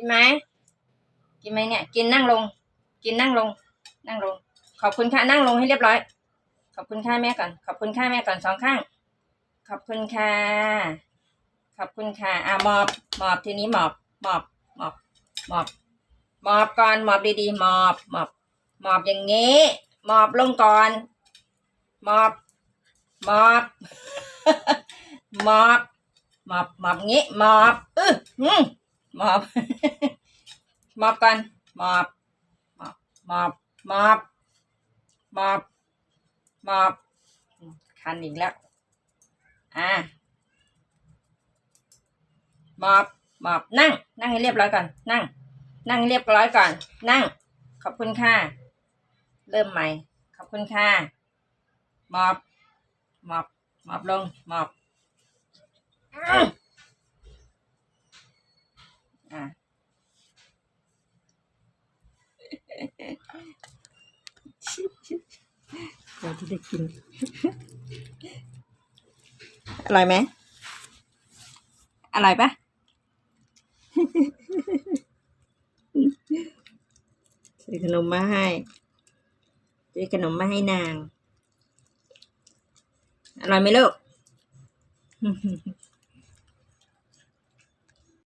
กินไหมกินไหมเนี่ย กินนั่งลง กินนั่งลง นั่งลง ขอบคุณค่ะนั่งลงให้เรียบร้อย ขอบคุณค่ะแม่ก่อน ขอบคุณค่ะแม่ก่อนสองข้าง ขอบคุณค่ะ ขอบคุณค่ะอะหมอบหมอบทีนี้หมอบหมอบหมอบหมอบหมอบก่อนหมอบดีๆหมอบหมอบหมอบอย่างงี้หมอบลงก่อนหมอบหมอบหมอบหมอบหมอบงี้หมอบอื้อ มอบมอบก่อนมอบมอบมอบมอบมอบมอบคันอีกแล้ว อ่ามอบมอบนั่ง นั่งให้เรียบร้อยก่อน นั่ง นั่งเรียบร้อยก่อน นั่ง ขอบคุณค่ะ เริ่มใหม่ ขอบคุณค่ะมอบมอบมอบลงมอบอื้ออะ เราจะได้กิน อร่อยไหม อร่อยปะซื้อขนมมาให้ซื้อขนมมาให้นาง อร่อยไหมลูก